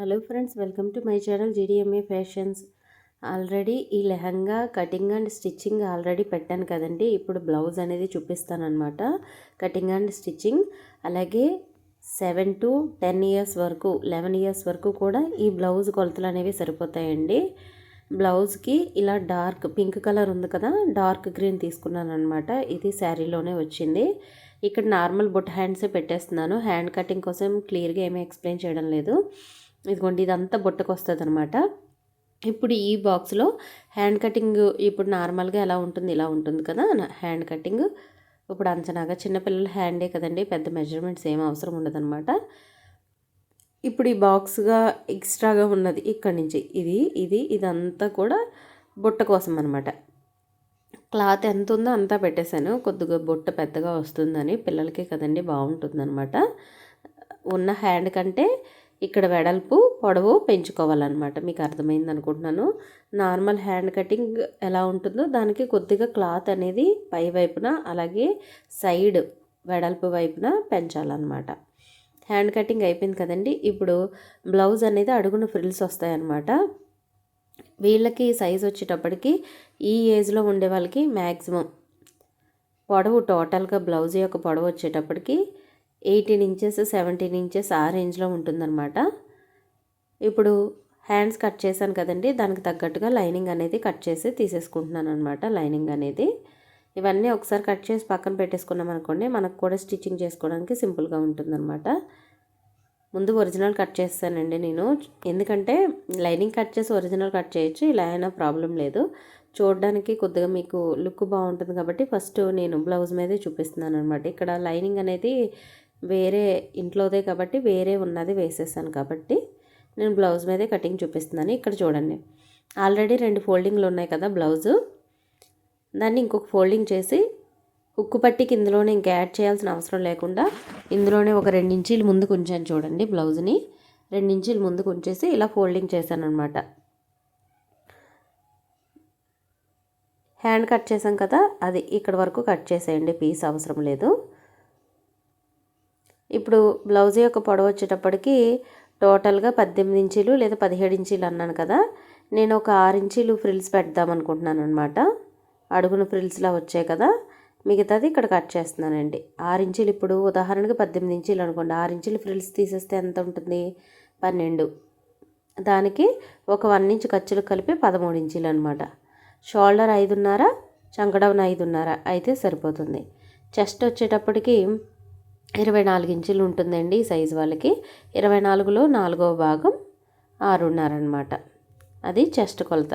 Hello friends welcome to my channel GDMA fashions already ఈ lehenga cutting and stitching already పెట్టాను కదండి. ఇప్పుడు blouse అనేది చూపిస్తానమాట కటింగ్ అండ్ స్టిచ్చింగ్ అలాగే సెవెన్ టు టెన్ ఇయర్స్ వరకు లెవెన్ ఇయర్స్ వరకు కూడా ఈ బ్లౌజ్ కొలతలు అనేవి సరిపోతాయండి. బ్లౌజ్కి ఇలా డార్క్ పింక్ కలర్ ఉంది కదా డార్క్ గ్రీన్ తీసుకున్నాను అనమాట ఇది శారీలోనే వచ్చింది. ఇక్కడ నార్మల్ బుట్ హ్యాండ్సే పెట్టేస్తున్నాను. హ్యాండ్ కటింగ్ కోసం క్లియర్గా ఏమీ ఎక్స్ప్లెయిన్ చేయడం లేదు. ఇదిగోండి ఇదంతా బుట్టకు వస్తుంది అనమాట ఇప్పుడు ఈ బాక్స్లో హ్యాండ్ కటింగ్ ఇప్పుడు నార్మల్గా ఎలా ఉంటుంది ఇలా ఉంటుంది కదా హ్యాండ్ కటింగ్. ఇప్పుడు అంచనాగా చిన్నపిల్లల హ్యాండే కదండి పెద్ద మెజర్మెంట్స్ ఏం అవసరం ఉండదన్నమాట. ఇప్పుడు ఈ బాక్స్గా ఎక్స్ట్రాగా ఉన్నది ఇక్కడి నుంచి ఇది ఇది ఇదంతా కూడా బుట్ట కోసం అనమాట క్లాత్ ఎంత ఉందో అంతా పెట్టేశాను. కొద్దిగా బుట్ట పెద్దగా వస్తుందని పిల్లలకే కదండి బాగుంటుందన్నమాట. ఉన్న హ్యాండ్ కంటే ఇక్కడ వెడల్పు పొడవు పెంచుకోవాలన్నమాట. మీకు అర్థమైంది అనుకుంటున్నాను. నార్మల్ హ్యాండ్ కటింగ్ ఎలా ఉంటుందో దానికి కొద్దిగా క్లాత్ అనేది పై వైపున అలాగే సైడ్ వెడల్పు వైపున పెంచాలన్నమాట. హ్యాండ్ కటింగ్ అయిపోయింది కదండి. ఇప్పుడు బ్లౌజ్ అనేది అడుగున ఫ్రిల్స్ వస్తాయన్నమాట. వీళ్ళకి సైజ్ వచ్చేటప్పటికి ఈ ఏజ్లో ఉండే వాళ్ళకి మ్యాక్సిమం పొడవు టోటల్గా బ్లౌజ్ యొక్క పొడవు వచ్చేటప్పటికి ఎయిటీన్ ఇంచెస్ సెవెంటీన్ ఇంచెస్ ఆ రేంజ్లో ఉంటుందన్నమాట. ఇప్పుడు హ్యాండ్స్ కట్ చేశాను కదండి దానికి తగ్గట్టుగా లైనింగ్ అనేది కట్ చేసి తీసేసుకుంటున్నాను అనమాట లైనింగ్ అనేది. ఇవన్నీ ఒకసారి కట్ చేసి పక్కన పెట్టేసుకున్నాం అనుకోండి మనకు కూడా స్టిచ్చింగ్ చేసుకోవడానికి సింపుల్గా ఉంటుందన్నమాట. ముందు ఒరిజినల్ కట్ చేస్తానండి నేను. ఎందుకంటే లైనింగ్ కట్ చేసి ఒరిజినల్ కట్ చేయొచ్చు ఇలా అయినా ప్రాబ్లం లేదు. చూడడానికి కొద్దిగా మీకు లుక్ బాగుంటుంది కాబట్టి ఫస్ట్ నేను బ్లౌజ్ మీదే చూపిస్తున్నాను అనమాట ఇక్కడ లైనింగ్ అనేది వేరే ఇంట్లోదే కాబట్టి వేరే ఉన్నది వేసేసాను కాబట్టి నేను బ్లౌజ్ మీదే కటింగ్ చూపిస్తున్నాను. ఇక్కడ చూడండి. ఆల్రెడీ రెండు ఫోల్డింగ్లు ఉన్నాయి కదా బ్లౌజు. దాన్ని ఇంకొక ఫోల్డింగ్ చేసి ఉక్కు పట్టికి ఇందులోనే ఇంకా యాడ్ చేయాల్సిన అవసరం లేకుండా ఇందులోనే ఒక రెండు ఇంచీలు ముందుకు ఉంచాను చూడండి బ్లౌజ్ని. రెండించీలు ముందుకు ఉంచేసి ఇలా ఫోల్డింగ్ చేశాను అనమాట హ్యాండ్ కట్ చేసాం కదా అది ఇక్కడ వరకు కట్ చేసేయండి పీస్ అవసరం లేదు. ఇప్పుడు బ్లౌజ్ యొక్క పొడవు వచ్చేటప్పటికి టోటల్గా పద్దెనిమిది ఇంచీలు లేదా పదిహేడు ఇంచీలు అన్నాను కదా. నేను ఒక ఆరు ఇంచీలు ఫ్రిల్స్ పెడదాం అనుకుంటున్నాను అనమాట అడుగున ఫ్రిల్స్లా వచ్చాయి కదా. మిగతాది ఇక్కడ కట్ చేస్తున్నానండి. ఆరు ఇంచీలు ఇప్పుడు ఉదాహరణకి పద్దెనిమిది ఇంచీలు అనుకోండి. ఆరు ఇంచీలు ఫ్రిల్స్ తీసేస్తే ఎంత ఉంటుంది? పన్నెండు. దానికి ఒక వన్ ఇంచ్ ఖర్చులు కలిపి పదమూడు ఇంచీలు అనమాట షోల్డర్ ఐదున్నర చంకడవన ఐదున్నర అయితే సరిపోతుంది. చెస్ట్ వచ్చేటప్పటికి ఇరవై నాలుగు ఇంచులు ఉంటుందండి ఈ సైజు వాళ్ళకి. ఇరవై నాలుగులో నాలుగవ భాగం ఆరున్నర అనమాట అది చెస్ట్ కొలత.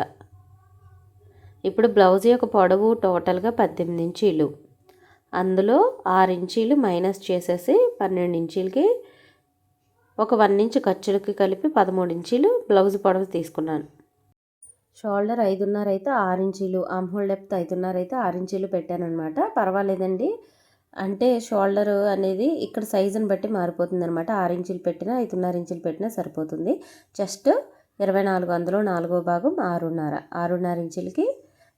ఇప్పుడు బ్లౌజ్ యొక్క పొడవు టోటల్గా పద్దెనిమిది ఇంచీలు. అందులో ఆరు ఇంచీలు మైనస్ చేసేసి పన్నెండు ఇంచీలకి ఒక వన్ ఇంచ్ ఖర్చులకి కలిపి పదమూడు ఇంచీలు బ్లౌజ్ పొడవు తీసుకున్నాను. షోల్డర్ ఐదున్నర అయితే ఆరు ఇంచీలు ఆమ్హోల్ డెప్త్ ఐదున్నర అయితే ఆరు ఇంచీలు పెట్టాను అనమాట పర్వాలేదండి. అంటే షోల్డర్ అనేది ఇక్కడ సైజుని బట్టి మారిపోతుంది అనమాట ఆరు ఇంచులు పెట్టినా ఐదున్నర ఇంచులు పెట్టినా సరిపోతుంది. జస్ట్ ఇరవై నాలుగు వందలు నాలుగో భాగం ఆరున్నర. ఆరున్నర ఇంచులకి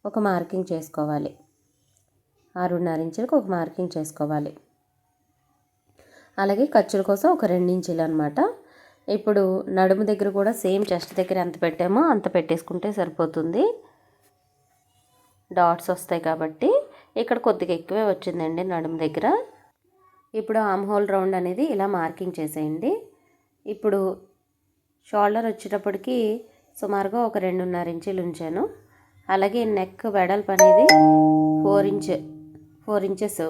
ఒక మార్కింగ్ చేసుకోవాలి. ఆరున్నర ఇంచులకి ఒక మార్కింగ్ చేసుకోవాలి. అలాగే ఖర్చుల కోసం ఒక రెండు ఇంచులు అనమాట ఇప్పుడు నడుము దగ్గర కూడా సేమ్ చెస్ట్ దగ్గర ఎంత పెట్టామో అంత పెట్టేసుకుంటే సరిపోతుంది. డాట్స్ వస్తాయి కాబట్టి ఇక్కడ కొద్దిగా ఎక్కువే వచ్చిందండి నడుము దగ్గర. ఇప్పుడు ఆమ్ హోల్ రౌండ్ అనేది ఇలా మార్కింగ్ చేసేయండి. ఇప్పుడు షోల్డర్ వచ్చేటప్పటికి సుమారుగా ఒక రెండున్నర ఇంచులు ఉంచాను. అలాగే నెక్ వెడల్పు అనేది four inch four inches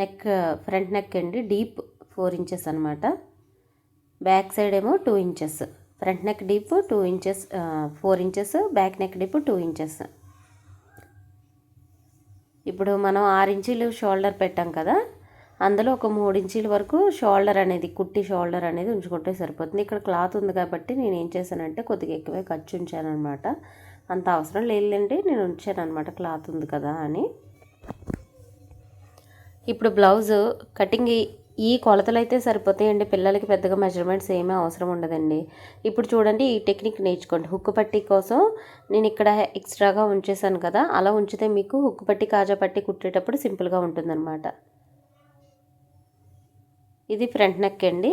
neck front neck అండి డీప్ ఫోర్ ఇంచెస్ అనమాట బ్యాక్ సైడ్ ఏమో two inches front neck deep two inches four inches back neck deep two inches. ఇప్పుడు మనం ఆరు ఇంచీలు షోల్డర్ పెట్టాం కదా అందులో ఒక మూడు ఇంచీల వరకు షోల్డర్ అనేది కుట్టి షోల్డర్ అనేది ఉంచుకుంటే సరిపోతుంది. ఇక్కడ క్లాత్ ఉంది కాబట్టి నేను ఏం చేశానంటే కొద్దిగా ఎక్కువే ఖర్చు ఉంచాను అనమాట అంత అవసరం లేదండి నేను ఉంచాను అనమాట క్లాత్ ఉంది కదా అని. ఇప్పుడు బ్లౌజ్ కటింగ్ ఈ కొలతలు అయితే సరిపోతాయండి. పిల్లలకి పెద్దగా మెజర్మెంట్స్ ఏమీ అవసరం ఉండదండి. ఇప్పుడు చూడండి ఈ టెక్నిక్ నేర్చుకోండి. హుక్కు పట్టి కోసం నేను ఇక్కడ ఎక్స్ట్రాగా ఉంచేసాను కదా అలా ఉంచితే మీకు హుక్కు పట్టి కాజా పట్టి కుట్టేటప్పుడు సింపుల్గా ఉంటుందన్నమాట. ఇది ఫ్రంట్ నెక్ అండి.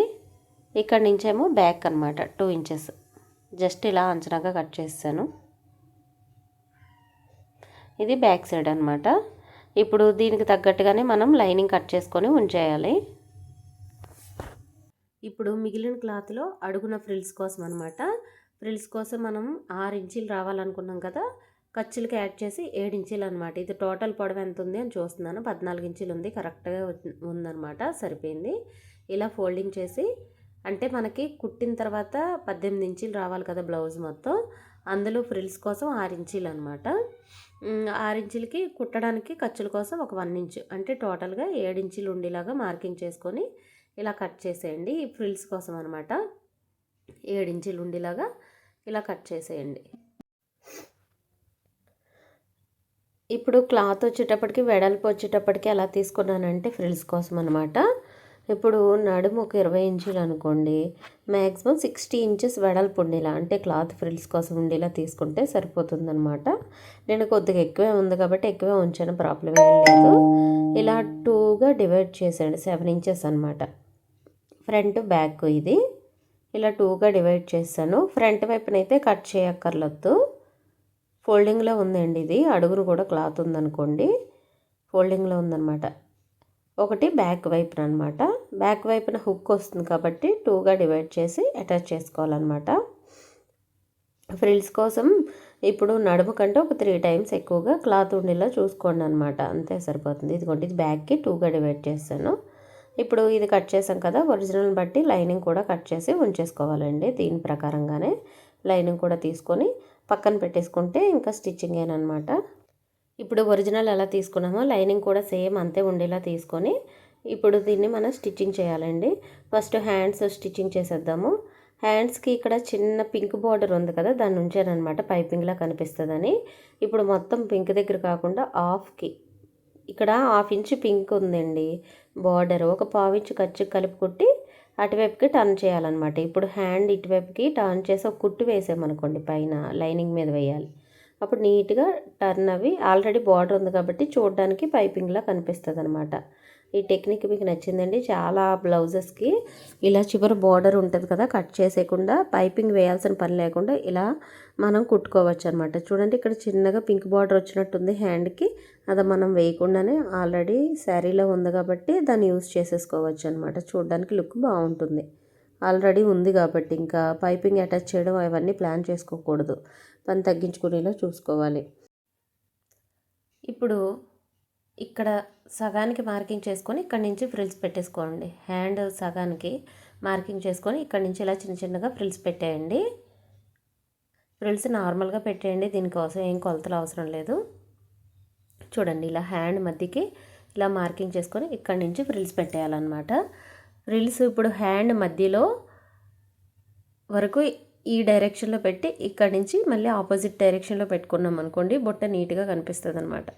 ఇక్కడ నుంచేమో బ్యాక్ అనమాట టూ ఇంచెస్ జస్ట్ ఇలా అంచనాగా కట్ చేస్తాను. ఇది బ్యాక్ సైడ్ అనమాట ఇప్పుడు దీనికి తగ్గట్టుగానే మనం లైనింగ్ కట్ చేసుకొని ఉంచేయాలి. ఇప్పుడు మిగిలిన క్లాత్లో అడుగున ఫ్రిల్స్ కోసం అనమాట ఫ్రిల్స్ కోసం మనం ఆరు ఇంచీలు రావాలనుకున్నాం కదా ఖర్చులకి యాడ్ చేసి ఏడు ఇంచీలు అనమాట ఇది టోటల్ పొడవు ఎంత ఉంది అని చూస్తున్నాను. పద్నాలుగు ఇంచీలు ఉంది కరెక్ట్గా ఉందన్నమాట. సరిపోయింది. ఇలా ఫోల్డింగ్ చేసి అంటే మనకి కుట్టిన తర్వాత పద్దెనిమిది ఇంచీలు రావాలి కదా బ్లౌజ్ మొత్తం. అందులో ఫ్రిల్స్ కోసం ఆరు ఇంచీలు అనమాట ఆరు ఇంచులకి కుట్టడానికి ఖర్చుల కోసం ఒక వన్ ఇంచు అంటే టోటల్గా ఏడు ఇంచీలు ఉండేలాగా మార్కింగ్ చేసుకొని ఇలా కట్ చేసేయండి. ఈ ఫ్రిల్స్ కోసం అనమాట ఏడు ఉండేలాగా ఇలా కట్ చేసేయండి. ఇప్పుడు క్లాత్ వచ్చేటప్పటికి వెడల్పు వచ్చేటప్పటికి ఎలా తీసుకున్నానంటే ఫ్రిల్స్ కోసం అనమాట ఇప్పుడు నడుము ఒక ఇరవై ఇంచులు అనుకోండి. మ్యాక్సిమం సిక్స్టీ ఇంచెస్ వెడల్పు ఉండేలా అంటే క్లాత్ ఫ్రిల్స్ కోసం ఉండేలా తీసుకుంటే సరిపోతుందనమాట నేను కొద్దిగా ఎక్కువే ఉంది కాబట్టి ఎక్కువే ఉంచాను ప్రాబ్లం ఏం లేదు. ఇలా టూగా డివైడ్ చేసాడు సెవెన్ ఇంచెస్ అనమాట ఫ్రంట్ బ్యాక్ ఇది. ఇలా టూగా డివైడ్ చేస్తాను. ఫ్రంట్ వైపునైతే కట్ చేయక్కర్లొద్దు ఫోల్డింగ్లో ఉందండి ఇది. అడుగును కూడా క్లాత్ ఉందనుకోండి. ఫోల్డింగ్లో ఉందన్నమాట. ఒకటి బ్యాక్ వైపున అనమాట బ్యాక్ వైపున హుక్ వస్తుంది కాబట్టి టూగా డివైడ్ చేసి అటాచ్ చేసుకోవాలన్నమాట. ఫ్రిల్స్ కోసం ఇప్పుడు నడుము కంటే ఒక త్రీ టైమ్స్ ఎక్కువగా క్లాత్ ఉండేలా చూసుకోండి అనమాట అంతే సరిపోతుంది. ఇదిగోండి ఇది బ్యాక్కి టూగా డివైడ్ చేస్తాను. ఇప్పుడు ఇది కట్ చేసాం కదా ఒరిజినల్ బట్టి లైనింగ్ కూడా కట్ చేసి ఉంచేసుకోవాలండి దీని ప్రకారంగానే. లైనింగ్ కూడా తీసుకొని పక్కన పెట్టేసుకుంటే ఇంకా స్టిచ్చింగ్ ఏనమాట ఇప్పుడు ఒరిజినల్ ఎలా తీసుకున్నామో లైనింగ్ కూడా సేమ్ అంతే ఉండేలా తీసుకొని ఇప్పుడు దీన్ని మనం స్టిచ్చింగ్ చేయాలండి. ఫస్ట్ హ్యాండ్స్ స్టిచ్చింగ్ చేసేద్దాము. హ్యాండ్స్కి ఇక్కడ చిన్న పింక్ బార్డర్ ఉంది కదా దాని ఉంచానమాట పైపింగ్లా కనిపిస్తుందని. ఇప్పుడు మొత్తం పింక్ దగ్గర కాకుండా హాఫ్కి ఇక్కడ హాఫ్ ఇంచ్ పింక్ ఉందండి బార్డర్. ఒక పావు ఇంచు ఖర్చు కలిపి కుట్టి అటువైపుకి టర్న్ చేయాలన్నమాట. ఇప్పుడు హ్యాండ్ ఇటువైపుకి టర్న్ చేసి ఒక కుట్టు వేసామనుకోండి పైన లైనింగ్ మీద వేయాలి. అప్పుడు నీట్గా టర్న్ అవి ఆల్రెడీ బార్డర్ ఉంది కాబట్టి చూడడానికి పైపింగ్లా కనిపిస్తుంది అనమాట ఈ టెక్నిక్ మీకు నచ్చిందండి. చాలా బ్లౌజెస్కి ఇలా చివరి బార్డర్ ఉంటుంది కదా కట్ చేసేయకుండా పైపింగ్ వేయాల్సిన పని లేకుండా ఇలా మనం కుట్టుకోవచ్చు అనమాట చూడండి ఇక్కడ చిన్నగా పింక్ బార్డర్ వచ్చినట్టుంది హ్యాండ్కి. అది మనం వేయకుండానే ఆల్రెడీ శారీలో ఉంది కాబట్టి దాన్ని యూస్ చేసేసుకోవచ్చు అనమాట చూడడానికి లుక్ బాగుంటుంది. ఆల్రెడీ ఉంది కాబట్టి ఇంకా పైపింగ్ అటాచ్ చేయడం అవన్నీ ప్లాన్ చేసుకోకూడదు. పని తగ్గించుకునేలా చూసుకోవాలి. ఇప్పుడు ఇక్కడ సగానికి మార్కింగ్ చేసుకొని ఇక్కడి నుంచి ఫ్రిల్స్ పెట్టేసుకోండి. హ్యాండ్ సగానికి మార్కింగ్ చేసుకొని ఇక్కడి నుంచి ఇలా చిన్న చిన్నగా ఫ్రిల్స్ పెట్టేయండి. ఫ్రిల్స్ నార్మల్గా పెట్టేయండి. దీనికోసం ఏం కొలతలు అవసరం లేదు. చూడండి ఇలా హ్యాండ్ మధ్యకి ఇలా మార్కింగ్ చేసుకొని ఇక్కడి నుంచి ఫ్రిల్స్ పెట్టేయాలన్నమాట. ఫ్రిల్స్ ఇప్పుడు హ్యాండ్ మధ్యలో వరకు ఈ డైరెక్షన్లో పెట్టి ఇక్కడి నుంచి మళ్ళీ ఆపోజిట్ డైరెక్షన్లో పెట్టుకున్నాం అనుకోండి బుట్ట నీట్గా కనిపిస్తుంది అనమాట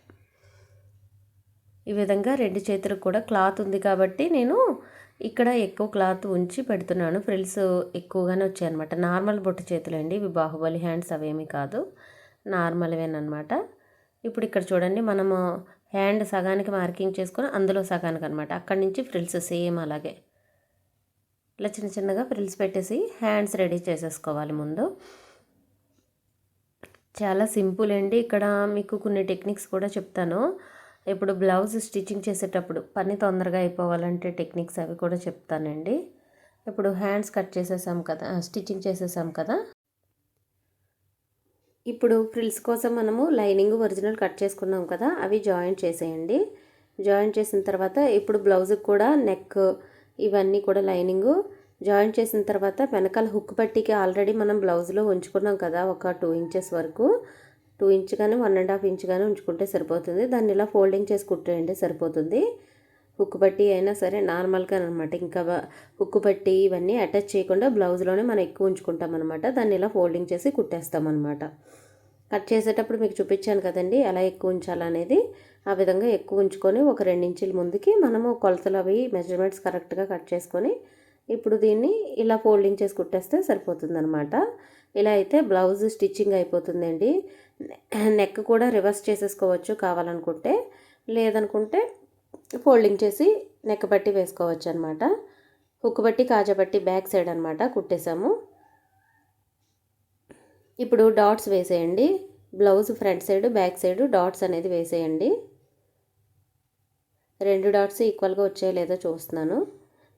ఈ విధంగా రెండు చేతులకు కూడా క్లాత్ ఉంది కాబట్టి నేను ఇక్కడ ఎక్కువ క్లాత్ ఉంచి పెడుతున్నాను. ఫ్రిల్స్ ఎక్కువగానే వచ్చాయన్నమాట. నార్మల్ బొట్టు చేతులు అండి ఇవి బాహుబలి హ్యాండ్స్ అవేమీ కాదు. నార్మల్వేనమాట ఇప్పుడు ఇక్కడ చూడండి మనము హ్యాండ్ సగానికి మార్కింగ్ చేసుకొని అందులో సగానికి అనమాట అక్కడి నుంచి ఫ్రిల్స్ సేమ్ అలాగే. ఇలా చిన్న చిన్నగా ఫ్రిల్స్ పెట్టేసి హ్యాండ్స్ రెడీ చేసేసుకోవాలి ముందు. చాలా సింపుల్ అండి. ఇక్కడ మీకు కొన్ని టెక్నిక్స్ కూడా చెప్తాను. ఇప్పుడు బ్లౌజ్ స్టిచ్చింగ్ చేసేటప్పుడు పని తొందరగా అయిపోవాలంటే టెక్నిక్స్ అవి కూడా చెప్తానండి. ఇప్పుడు హ్యాండ్స్ కట్ చేసేసాం కదా స్టిచ్చింగ్ చేసేసాం కదా. ఇప్పుడు ఫ్రిల్స్ కోసం మనము లైనింగ్ ఒరిజినల్ కట్ చేసుకున్నాం కదా అవి జాయింట్ చేసేయండి. జాయింట్ చేసిన తర్వాత ఇప్పుడు బ్లౌజ్కి కూడా నెక్ ఇవన్నీ కూడా లైనింగు. జాయింట్ చేసిన తర్వాత వెనకాల హుక్ పట్టికి ఆల్రెడీ మనం బ్లౌజ్లో ఉంచుకున్నాం కదా ఒక టూ ఇంచెస్ వరకు. టూ ఇంచ్ కానీ వన్ అండ్ హాఫ్ ఇంచ్ కానీ ఉంచుకుంటే సరిపోతుంది. దాన్ని ఇలా ఫోల్డింగ్ చేసి కుట్టేయండి సరిపోతుంది. హుక్ పట్టి అయినా సరే నార్మల్గా అనమాట. ఇంకా హుక్ పట్టి ఇవన్నీ అటాచ్ చేయకుండా బ్లౌజ్లోనే మనం ఎక్కువ ఉంచుకుంటాం అనమాట. దాన్ని ఇలా ఫోల్డింగ్ చేసి కుట్టేస్తాం అనమాట. కట్ చేసేటప్పుడు మీకు చూపించాను కదండి ఎలా ఎక్కువ ఉంచాలనేది. ఆ విధంగా ఎక్కువ ఉంచుకొని ఒక ఇంచుల ముందుకి మనము కొలతలు అవి మెజర్మెంట్స్ కరెక్ట్గా కట్ చేసుకొని ఇప్పుడు దీన్ని ఇలా ఫోల్డింగ్ చేసి కుట్టేస్తే సరిపోతుందనమాట ఇలా అయితే బ్లౌజ్ స్టిచ్చింగ్ అయిపోతుందండి. నెక్ కూడా రివర్స్ చేసేసుకోవచ్చు కావాలనుకుంటే లేదనుకుంటే ఫోల్డింగ్ చేసి నెక్ బట్టి వేసుకోవచ్చు అనమాట హుక్ బట్టి కాజబట్టి బ్యాక్ సైడ్ అనమాట కుట్టేసాము. ఇప్పుడు డాట్స్ వేసేయండి. Blouse front side back side dots అనేది వేసేయండి. రెండు డాట్స్ ఈక్వల్గా వచ్చాయో లేదో చూస్తున్నాను.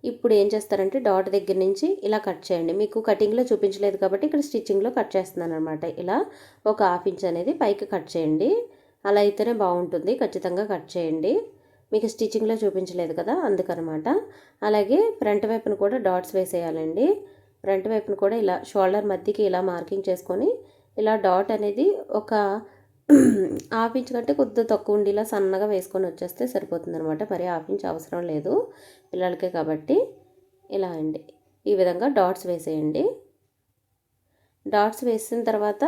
ఇప్పుడు ఏం చేస్తారంటే డాట్ దగ్గర నుంచి ఇలా కట్ చేయండి. మీకు కటింగ్లో చూపించలేదు కాబట్టి ఇక్కడ స్టిచ్చింగ్లో కట్ చేస్తున్నాను అనమాట ఇలా ఒక హాఫ్ ఇంచ్ అనేది పైకి కట్ చేయండి. అలా అయితేనే బాగుంటుంది. ఖచ్చితంగా కట్ చేయండి. మీకు స్టిచ్చింగ్లో చూపించలేదు కదా అందుకనమాట. అలాగే ఫ్రంట్ వైపున కూడా డాట్స్ వేసేయాలండి. ఫ్రంట్ వైపును కూడా ఇలా షోల్డర్ మధ్యకి ఇలా మార్కింగ్ చేసుకొని ఇలా డాట్ అనేది ఒక హాఫ్ ఇంచ్ కంటే కొద్దిగా తక్కువ ఉండేలా సన్నగా వేసుకొని వచ్చేస్తే సరిపోతుంది అనమాట మరి హాఫ్ ఇంచ్ అవసరం లేదు. పిల్లలకే కాబట్టి ఇలా అండి. ఈ విధంగా డాట్స్ వేసేయండి. డాట్స్ వేసిన తర్వాత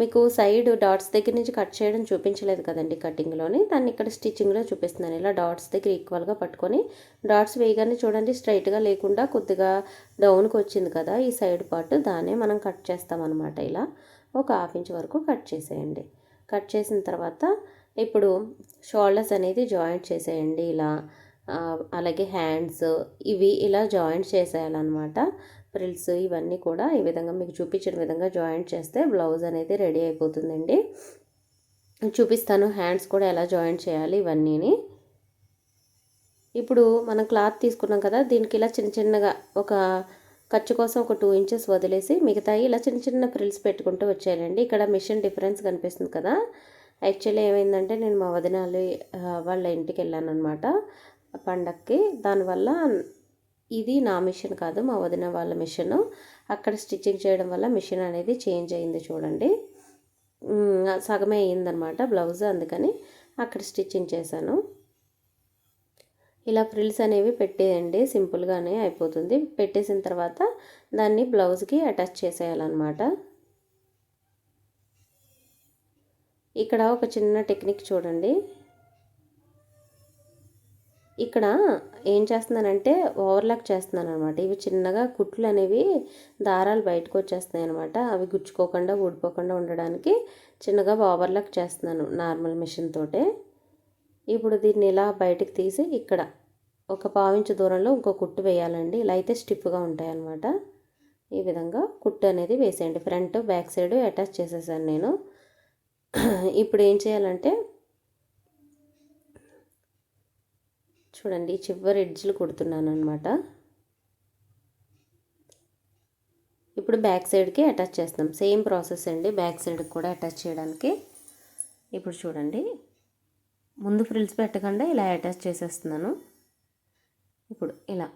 మీకు సైడ్ డాట్స్ దగ్గర నుంచి కట్ చేయడం చూపించలేదు కదండి కటింగ్లోని. దాన్ని ఇక్కడ స్టిచ్చింగ్లో చూపిస్తున్నాను. ఇలా డాట్స్ దగ్గర ఈక్వల్గా పట్టుకొని డాట్స్ వేయగానే చూడండి స్ట్రైట్గా లేకుండా కొద్దిగా డౌన్కి వచ్చింది కదా ఈ సైడ్ పార్ట్. దాన్నే మనం కట్ చేస్తామన్నమాట ఇలా. ఒక హాఫ్ ఇంచ్ వరకు కట్ చేసేయండి. కట్ చేసిన తర్వాత ఇప్పుడు షోల్డర్స్ అనేది జాయింట్ చేసేయండి ఇలా. అలాగే హ్యాండ్స్ ఇవి ఇలా జాయింట్ చేసేయాలన్నమాట. ఫ్రిల్స్ ఇవన్నీ కూడా ఈ విధంగా మీకు చూపించిన విధంగా జాయింట్ చేస్తే బ్లౌజ్ అనేది రెడీ అయిపోతుందండి. చూపిస్తాను హ్యాండ్స్ కూడా ఎలా జాయింట్ చేయాలి ఇవన్నీని. ఇప్పుడు మనం క్లాత్ తీసుకున్నాం కదా దీనికి ఇలా చిన్న చిన్నగా ఒక ఖర్చు కోసం ఒక టూ ఇంచెస్ వదిలేసి మిగతాయి ఇలా చిన్న చిన్న ఫ్రిల్స్ పెట్టుకుంటూ వచ్చేయాలండి. ఇక్కడ మిషన్ డిఫరెన్స్ కనిపిస్తుంది కదా. యాక్చువల్లీ ఏమైందంటే నేను మా వదినాలి వాళ్ళ ఇంటికి వెళ్ళాను అనమాట పండక్కి. దానివల్ల ఇది నా మిషన్ కాదు మా వదిన వాళ్ళ మిషన్ అక్కడ స్టిచ్చింగ్ చేయడం వల్ల మిషన్ అనేది చేంజ్ అయింది చూడండి. సగమే అయ్యిందనమాట బ్లౌజ్ అందుకని అక్కడ స్టిచ్చింగ్ చేశాను. ఇలా ఫ్రిల్స్ అనేవి పెట్టేయండి. సింపుల్గానే అయిపోతుంది. పెట్టేసిన తర్వాత దాన్ని బ్లౌజ్కి అటాచ్ చేసేయాలన్నమాట. ఇక్కడ ఒక చిన్న టెక్నిక్ చూడండి. ఇక్కడ ఏం చేస్తున్నానంటే ఓవర్లాక్ చేస్తున్నాను అనమాట ఇవి చిన్నగా కుట్లు అనేవి దారాలు బయటకు వచ్చేస్తున్నాయి అనమాట అవి గుచ్చుకోకుండా ఊడిపోకుండా ఉండడానికి చిన్నగా ఓవర్లాక్ చేస్తున్నాను నార్మల్ మిషన్ తోటే. ఇప్పుడు దీన్ని ఇలా బయటకు తీసి ఇక్కడ ఒక పావించు దూరంలో ఇంకో కుట్టు వేయాలండి. ఇలా అయితే స్టిఫ్గా ఉంటాయన్నమాట. ఈ విధంగా కుట్టు అనేది వేసేయండి. ఫ్రంట్ బ్యాక్ సైడ్ అటాచ్ చేసేసాను నేను. ఇప్పుడు ఏం చేయాలంటే చూడండి చివరి ఎడ్జ్లు కుడుతున్నాను అనమాట ఇప్పుడు బ్యాక్ సైడ్కి అటాచ్ చేస్తాం సేమ్ ప్రాసెస్ అండి. బ్యాక్ సైడ్కి కూడా అటాచ్ చేయడానికి. ఇప్పుడు చూడండి ముందు ఫ్రిల్స్ పెట్టకుండా ఇలా అటాచ్ చేసేస్తున్నాను. ఇప్పుడు ఇలా.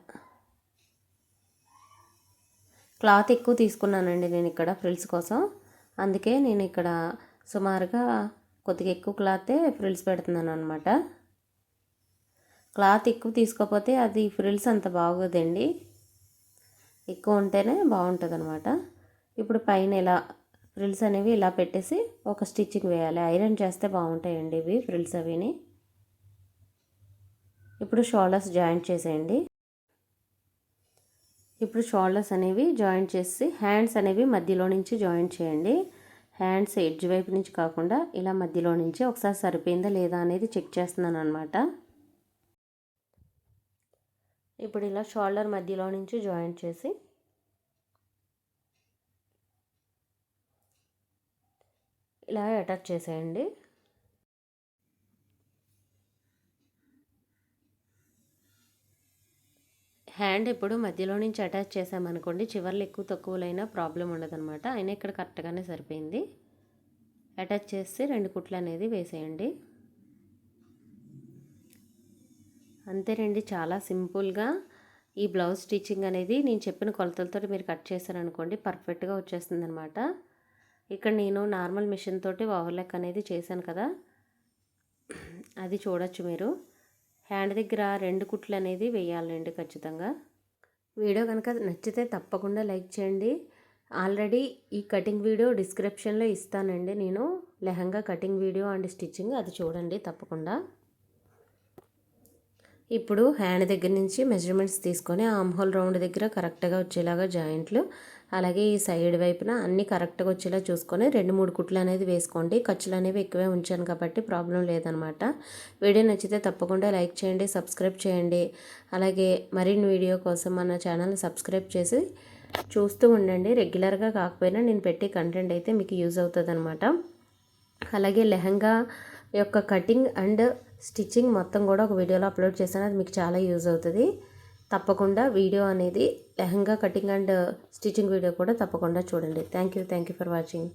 క్లాత్ ఎక్కువ తీసుకున్నానండి నేను ఇక్కడ ఫ్రిల్స్ కోసం. అందుకే నేను ఇక్కడ సుమారుగా కొద్దిగా ఎక్కువ క్లాతే ఫ్రిల్స్ పెడుతున్నాను అనమాట క్లాత్ ఎక్కువ తీసుకోకపోతే అది ఫ్రిల్స్ అంత బాగోదండి. ఎక్కువ ఉంటేనే బాగుంటుంది అనమాట ఇప్పుడు పైన ఇలా ఫ్రిల్స్ అనేవి ఇలా పెట్టేసి ఒక స్టిచ్చింగ్ వేయాలి. ఐరన్ చేస్తే బాగుంటాయండి ఇవి ఫ్రిల్స్ అవిని. ఇప్పుడు షోల్డర్స్ జాయింట్ చేసేయండి. ఇప్పుడు షోల్డర్స్ అనేవి జాయింట్ చేసి హ్యాండ్స్ అనేవి మధ్యలో నుంచి జాయింట్ చేయండి. హ్యాండ్స్ ఎడ్జ్ వైపు నుంచి కాకుండా ఇలా మధ్యలో నుంచి ఒకసారి సరిపోయిందా లేదా అనేది చెక్ చేస్తున్నాను అనమాట ఇప్పుడు ఇలా షోల్డర్ మధ్యలో నుంచి జాయింట్ చేసి ఇలా అటాచ్ చేసేయండి. హ్యాండ్ ఇప్పుడు మధ్యలో నుంచి అటాచ్ చేసామనుకోండి చివర్లు ఎక్కువ తక్కువలైనా ప్రాబ్లం ఉండదన్నమాట. అయినా ఇక్కడ కరెక్ట్గానే సరిపోయింది. అటాచ్ చేసి రెండు కుట్లు అనేది వేసేయండి. అంతేనండి చాలా సింపుల్గా. ఈ బ్లౌజ్ స్టిచ్చింగ్ అనేది నేను చెప్పిన కొలతలతో మీరు కట్ చేశారనుకోండి పర్ఫెక్ట్గా వచ్చేస్తుంది అనమాట ఇక్కడ నేను నార్మల్ మిషన్ తోటి ఓవర్లెక్ అనేది చేశాను కదా. అది చూడొచ్చు మీరు. హ్యాండ్ దగ్గర రెండు కుట్లు అనేది వేయాలండి ఖచ్చితంగా. వీడియో కనుక నచ్చితే తప్పకుండా లైక్ చేయండి. ఆల్రెడీ ఈ కటింగ్ వీడియో డిస్క్రిప్షన్లో ఇస్తానండి నేను. Lehenga cutting video and stitching అది చూడండి తప్పకుండా. ఇప్పుడు హ్యాండ్ దగ్గర నుంచి మెజర్మెంట్స్ తీసుకొని ఆమ్ హోల్ రౌండ్ దగ్గర కరెక్ట్గా వచ్చేలాగా జాయింట్లు అలాగే ఈ సైడ్ వైపున అన్నీ కరెక్ట్గా వచ్చేలా చూసుకొని రెండు మూడు కుట్లు అనేది వేసుకోండి. ఖర్చులు అనేవి ఎక్కువే ఉంచాను కాబట్టి ప్రాబ్లం లేదనమాట. వీడియో నచ్చితే తప్పకుండా లైక్ చేయండి సబ్స్క్రైబ్ చేయండి. అలాగే మరిన్ని వీడియో కోసం మన ఛానల్ సబ్స్క్రైబ్ చేసి చూస్తూ ఉండండి. రెగ్యులర్గా కాకపోయినా నేను పెట్టే కంటెంట్ అయితే మీకు యూజ్ అవుతుంది అనమాట అలాగే లెహంగా యొక్క కటింగ్ అండ్ స్టిచ్చింగ్ మొత్తం కూడా ఒక వీడియోలో అప్లోడ్ చేశాను. అది మీకు చాలా యూజ్ అవుతుంది. తప్పకుండా వీడియో అనేది lehenga cutting and stitching video కూడా తప్పకుండా చూడండి. Thank you thank you for watching